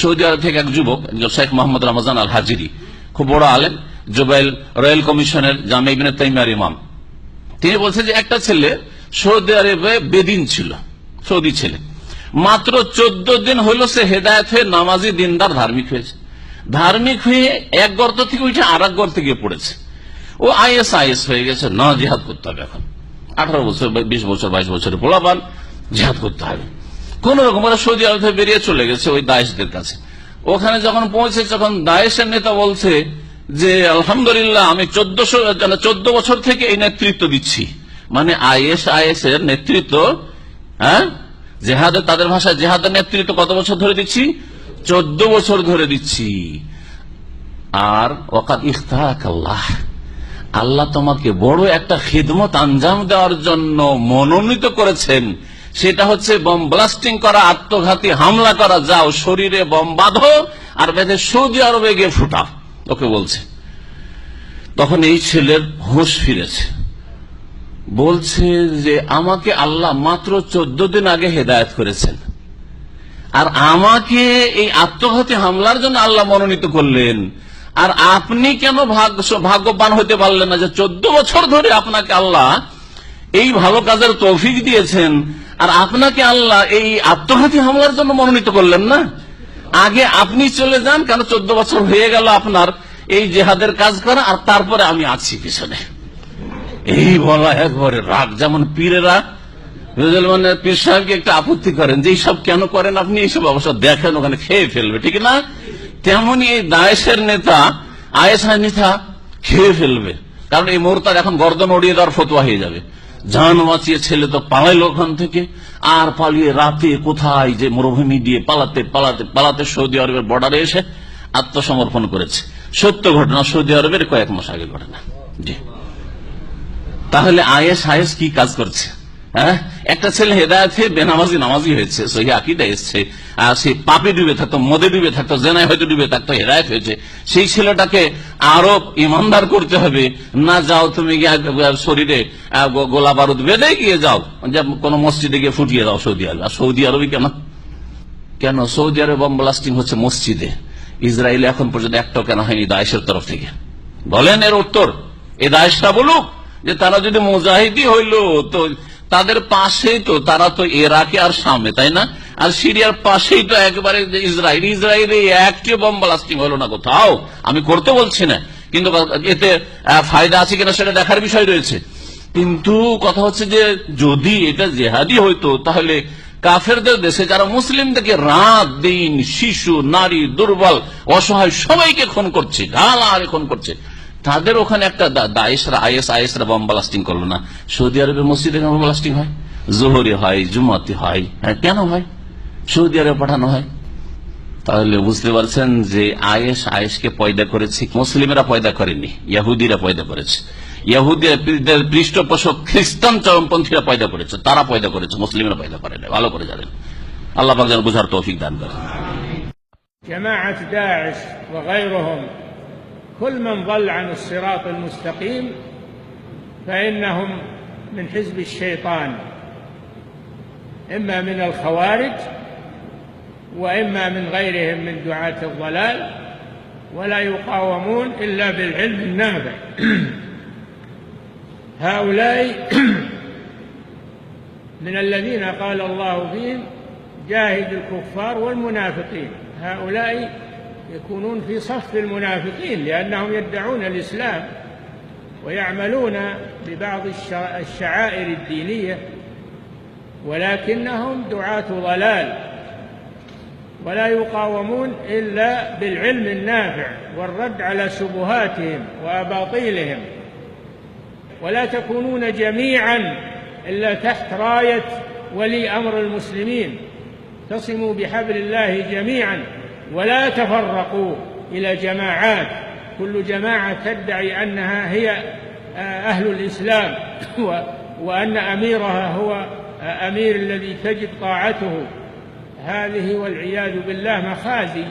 Saudi আরব থেকে এক যুবক শেখ মোহাম্মদ রমজান আল হাজিরি খুব বড় আলেম, জুবাইল রয়্যাল কমিশনের জামে ইবিন তাইমার ইমাম। তিনি বলছেন যে একটা ছেলে সৌদি আরবে বেদিন ছিল, সৌদি ছেলে। মাত্র চোদ্দ দিন হইল সে হেদায়ত হয়ে নামাজি দিনদার ধার্মিক হয়েছে। ধার্মিক হয়ে এক গর্ত থেকে উঠে আর এক গর্তে গিয়ে পড়েছে। ও আইএস আইএস হয়ে গেছে, না জিহাদ করতে হবে এখন। আঠারো বছর, বিশ বছর, বাইশ বছরের পোলাপান, জিহাদ করতে হবে। কোন রকম ওরা সৌদি আরব থেকে বেরিয়ে চলে গেছে ওই দায়েশদের কাছে। ওখানে যখন পৌঁছে তখন দায়েশের নেতা বলছে যে, আলহামদুলিল্লাহ, আমি চোদ্দশো চোদ্দ বছর থেকে এই নেতৃত্ব দিচ্ছি। মানে আইএস আইএস এর নেতৃত্ব হ্যাঁ? জেহাদের, তাদের ভাষায় জেহাদের নেতৃত্ব কত বছর ধরে দিচ্ছি? চোদ্দ বছর ধরে দিচ্ছি। আর ওকাত ইফতাক আল্লাহ। আল্লাহ তোমাকে বড় একটা খিদমত আঞ্জাম দেওয়ার জন্য মনোনীত করেছেন। সেটা হচ্ছে বম ব্লাস্টিং করা, আত্মঘাতী হামলা করা, যাও শরীরে বম বাঁধো, আর বেঁধে সৌদি আরবে গিয়ে ফুটাও, ওকে বলছে। তখন এই ছেলের হুঁশ ফিরেছে। বলছে যে, আমাকে আল্লাহ মাত্র চোদ্দ দিন আগে হেদায়ত করেছেন। আর আমাকে এই আত্মঘাতী হামলার জন্য আল্লাহ মনোনীত করলেন। আর আপনি কেন ভাগ্য- ভাগ্যবান হতে পারলেন না যে, চোদ্দ বছর ধরে আপনাকে আল্লাহ এই ভালো কাজের তৌফিক দিয়েছেন। আর আপনাকে আল্লাহ এই আত্মঘাতী হামলার জন্য মনোনীত করলেন না? আগে আপনি চলে যান, কেন চোদ্দ বছর হয়ে গেল আপনার এই জেহাদের কাজ করা, আর তারপরে আমি আছি পিছনে। এই বলা একবারে রাগ, যেমন পীরেরা মানে পীর সাহেবকে একটা আপত্তি করেন যে, এইসব কেন করেন আপনি? এইসব অবশ্য দেখেন, ওখানে খেয়ে ফেলবে। ঠিক না? তেমনি এই দায়েশের নেতা আয়েসার নেতা খেয়ে ফেলবে। কারণ এই মোরতার এখন গর্দন ওড়িয়ে দেওয়ার ফতুয়া হয়ে যাবে। জান বাঁচিয়ে ছেলে তো পালাইল ওখান থেকে। আর পালিয়ে রাতে কোথায় যে মরুভূমি দিয়ে পালাতে পালাতে পালাতে সৌদি আরবের বর্ডারে এসে আত্মসমর্পণ করেছে। সত্য ঘটনা, সৌদি আরবের কয়েক মাস আগে ঘটনা। জি। তাহলে আয়েস আয়েস কি কাজ করছে? হ্যাঁ? একটা ছেলে হেদায়ত বেনামাজি নামাজি হয়েছে, সহি আকিদা এসছে। আর সে পাপে ডুবে থাকতো, মদে ডুবে থাকতো, জেনায় হয়তো ডুবে থাকতো, হেদায়ত হয়েছে। সেই ছেলেটাকে আরও ইমানদার করতে হবে। না, যাও তুমি শরীরে গোলা বারুদ বেঁধে গিয়ে যাও। কোন মসজিদে গিয়ে ফুটিয়ে দাও সৌদি আরব। আর সৌদি আরবে কেন? কেন? সৌদি আরবে বম ব্লাস্টিং হচ্ছে মসজিদে। ইসরায়েল এখন পর্যন্ত একটাও কেন হয়নি দায়েশের তরফ থেকে? বলেন এর উত্তর। এ দায়েশটা বলুক যে তারা যদি মুজাহিদি হইল, তো তাদের পাশেই তো, তারা তো এরাকে আর সামনে তাই না? আর সিরিয়ার পাশেই তো একেবারে ইসরায়েল, ইসরায়েলে একটি বম ব্লাস্টিং হলো না কোথাও। আমি করতে বলছি না, কিন্তু এতে ফায়দা আছে কিনা সেটা দেখার বিষয় রয়েছে। কিন্তু কথা হচ্ছে যে, যদি এটা জেহাদি হইতো, তাহলে কাফেরদের দেশে যারা মুসলিমদেরকে রাত, দিন, শিশু, নারী, দুর্বল, অসহায়, সবাইকে খুন করছে ঢালাহারে খুন করছে। তাদের ওখানে একটা দায়েশরা আইএস আইএসরা বম ব্লাস্টিং করল না। সৌদি আরবের মসজিদে কেন ব্লাস্টিং হয়? জোহরে হয়, জুমাতে হয় হ্যাঁ কেন হয়? সৌদি আরবে পাঠানো হয়। তাহলে বুঝতে পারছেন যে আয়েস আয়েসকে পয়দা করেছে, মুসলিমেরা পয়দা করেনি, ইয়াহুদিরা পয়দা করেছে। ইয়াহুদিদের পৃষ্ঠপোষক খ্রিস্টান চরমপন্থীরা পয়দা করেছে, তারা পয়দা করেছে, মুসলিমরা পয়দা করেন ভালো করে জানেন। আল্লাহ যেন বুঝার তৌফিক দান করেন। كل من ضل عن الصراط المستقيم فإنهم من حزب الشيطان إما من الخوارج وإما من غيرهم من دعاة الضلال ولا يقاومون إلا بالعلم النافع هؤلاء من الذين قال الله فيهم جاهد الكفار والمنافقين. هؤلاء يكونون في صف المنافقين لأنهم يدعون الإسلام ويعملون ببعض الشع- الشعائر الدينية ولكنهم دعاة ضلال ولا يقاومون إلا بالعلم النافع والرد على شبهاتهم وأباطيلهم. ولا تكونون جميعا إلا تحت راية ولي أمر المسلمين. اعتصموا بحبل الله جميعا. ولا تفرقوا إلى جماعات. كل جماعة تدعي أنها هي آه، أهل الإسلام وأن أميرها هو آه، أمير الذي تجد طاعته. هذه والعياذ بالله مخازي.